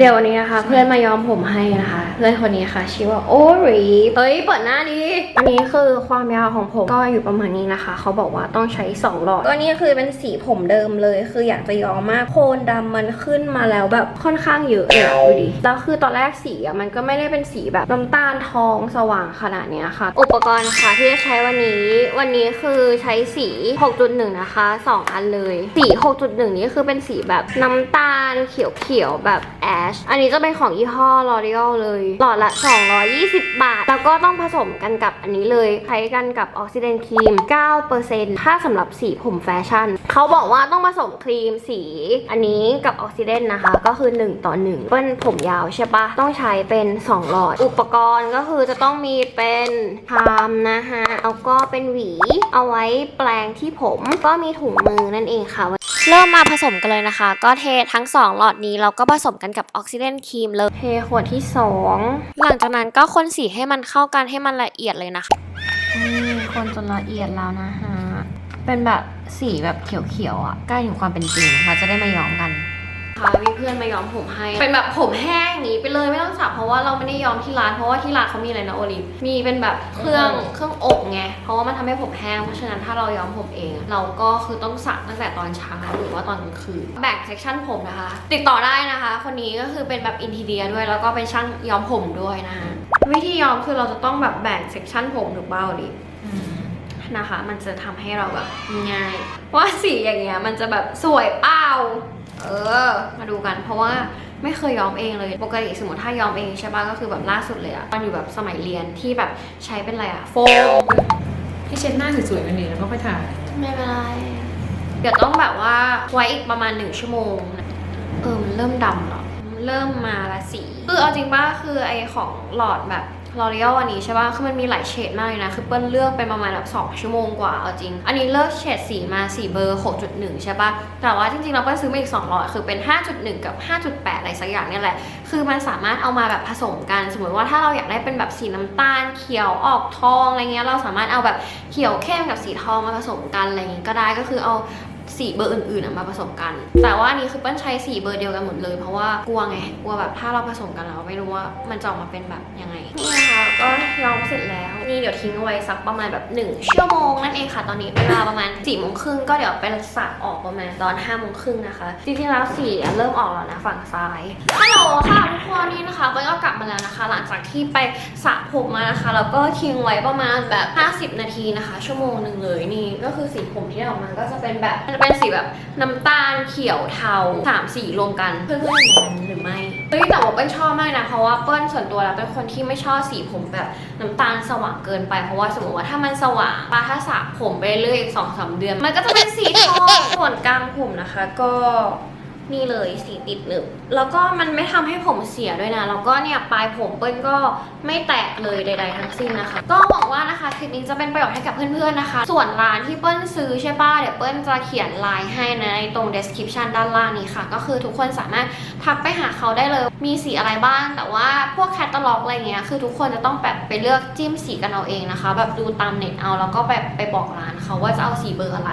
เดี๋ยววันนี้นะคะ เพื่อนมาย้อมผมให้นะคะ เพื่อนคนนี้ค่ะชื่อว่าโอรีเฮ้ยเปิดหน้าดีอันนี้คือความยาวของผมก็อยู่ประมาณนี้นะคะ เขาบอกว่าต้องใช้2หลอดก็นี่คือเป็นสีผมเดิมเลย คืออยากจะย้อมมากโคนดำมันขึ้นมาแล้วแบบค่อนข้างเยอะเลยอะดูดิแล้วคือตอนแรกสีอะมันก็ไม่ได้เป็นสีแบบน้ำตาลทองสว่างขนาดเนี้ยค่ะ อุปกรณ์นะคะที่จะใช้วันนี้ วันนี้คือใช้สี 6.1 นะคะสองอันเลย สี 6.1 นี้คือเป็นสีแบบน้ำตาลเขียวๆแบบแอชอันนี้จะเป็นของยี่ห้อ L'Oreal เลย หลอดละ 220 บาท แล้วก็ต้องผสมกันกับอันนี้เลย ใช้กันกับออกซิเดนครีม 9%ถ้าสำหรับสีผมแฟชั่น เขาบอกว่าต้องผสมครีมสี อันนี้กับออกซิเดนนะคะ ก็คือ 1 ต่อ 1 เป็นผมยาวใช่ปะต้องใช้เป็น 2 หลอด อุปกรณ์ก็คือจะต้องมีเป็นพามนะคะแล้วก็เป็นหวี เอาไว้แปลงที่ผม ก็มีถุงมือนั่นเองค่ะ เริ่มมาผสมกันเลยนะคะ ก็เททั้ง 2 หลอดนี้แล้วก็ผสมกันกับออกซิเดนครีมเลยเทขวดที่ 2 หลังจากนั้นก็คนสีให้มันเข้ากันให้มันละเอียดเลยนะคะนี่คนจนละเอียดแล้วนะฮะ เป็นแบบสีแบบเขียวๆอะใกล้ถึงความเป็นจริงเราจะได้มาย้อมกัน ค่ะมีเพื่อนมาย้อมผมให้ เป็นแบบผมแห้งอย่างนี้ไปเลยไม่ต้องสระเพราะว่าเราไม่ได้ย้อมที่ร้านเพราะว่าที่ร้านเขามีอะไรนะโอลิฟมีเป็นแบบเครื่องเครื่องอบไงเพราะว่ามันทำให้ผมแห้งเพราะฉะนั้นถ้าเราย้อมผมเอง เราก็คือต้องสระตั้งแต่ตอนเช้าหรือว่าตอนกลางคืนแบ่งเซกชันผมนะคะ ติดต่อได้นะคะ คนนี้ก็คือเป็นแบบอินทีเดียด้วยแล้วก็เป็นช่างย้อมผมด้วยนะคะวิธีย้อมคือเราจะต้องแบบแบ่งเซกชันผมถูกเปล่าโอลิฟนะคะ มันจะทำให้เราแบบง่ายว่าสีอย่างเงี้ยมันจะแบบสวยเปล่าเออ มาดูกัน เพราะว่าไม่เคยย้อมเองเลย ปกติสมมติถ้าย้อมเองใช่ป่ะก็คือแบบล่าสุดเลยอะตอนอยู่แบบสมัยเรียนที่แบบใช้เป็นอะไรอะโฟมให้เช็ดหน้าสวยๆกันดีแล้วก็ค่อยถ่ายไม่เป็นไร เดี๋ยวต้องแบบว่าไว้อีกประมาณหนึ่งชั่วโมงนะเออมันเริ่มดำแล้วเริ่มมาละสีคือเอาจริงป่ะคือไอของหลอดแบบ ลอรียลอันนี้ใช่ป่ะ คือมันมีหลายเฉดมากเลยนะ คือเปิ้ลเลือกไปประมาณแบบ2ชั่วโมงกว่าเอาจริง อันนี้เลือกเฉดสีมาสีเบอร์ 6.1 ใช่ป่ะ แต่ว่าจริงๆเราเปิ้ลซื้อมาอีก2หลอดคือเป็น 5.1 กับ 5.8 อะไรสักอย่างเนี่ยแหละ คือมันสามารถเอามาแบบผสมกัน สมมติว่าถ้าเราอยากได้เป็นแบบสีน้ำตาล เขียวออกทองอะไรเงี้ย เราสามารถเอาแบบเขียวเข้มกับสีทองมาผสมกันอะไรอย่างงี้ก็ได้ ก็คือเอา สีเบอร์อื่นๆมาผสมกัน แต่ว่าอันนี้คือเปิ้ลใช้สีเบอร์เดียวกันหมดเลย เพราะว่ากลัวไง กลัวแบบถ้าเราผสมกันแล้วไม่รู้ว่ามันจะออกมาเป็นแบบยังไง นี่นะคะก็ย้อมเสร็จแล้ว นี่เดี๋ยวทิ้งเอาไว้สักประมาณแบบ1ชั่วโมงนั่นเองค่ะ ตอนนี้เวลาประมาณ4ี่โมงครึ่งก็เดี๋ยวเป็นสระออกประมาณตอน5้าโมงครึ่งนะคะ จริงๆแล้วสีเริ่มออกแล้วนะฝั่งซ้าย ฮัลโหลค่ะ มาแล้วนะคะ หลังจากที่ไปสระผมมานะคะแล้วก็ทิ้งไว้ประมาณแบบ 50 นาทีนะคะ ชั่วโมงหนึ่งเลยนี่ก็คือสีผมที่ได้ออกมาก็จะเป็นแบบจะเป็นสีแบบน้ำตาลเขียวเทาสามสีรวมกันเพื่อนๆอย่างนั้นหรือไม่เฮ้ยแต่ว่าเปิ้ลชอบมากนะเพราะว่าเปิ้ลส่วนตัวแล้วเป็นคนที่ไม่ชอบสีผมแบบน้ำตาลสว่างเกินไปเพราะว่าสมมติว่าถ้ามันสว่างปาถ้าสระผมไปเรื่อยอีกสองสามเดือน มันก็จะเป็นสีทองส่วนกลางผมนะคะ ก็ นี่เลยสีติดหนึบแล้วก็มันไม่ทำให้ผมเสียด้วยนะ แล้วก็เนี่ยปลายผมเปิ้ลก็ไม่แตกเลยใด ๆ ทั้งสิ้นนะคะ ก็หวังว่านะคะคลิปนี้จะเป็นประโยชน์ให้กับเพื่อนๆนะคะ ส่วนร้านที่เปิ้ลซื้อใช่ป่ะเดี๋ยวเปิ้ลจะเขียนไลน์ให้นะในตรง description ด้านล่างนี้ค่ะ ก็คือทุกคนสามารถทักไปหาเขาได้เลย มีสีอะไรบ้าง แต่ว่าพวกแคตตาล็อกอะไรเงี้ยคือทุกคนจะต้องแบบไปเลือกจิ้มสีกันเอาเองนะคะ แบบดูตามเน็ตเอาแล้วก็แบบไปบอกร้านเขาว่าจะเอาสีเบอร์อะไร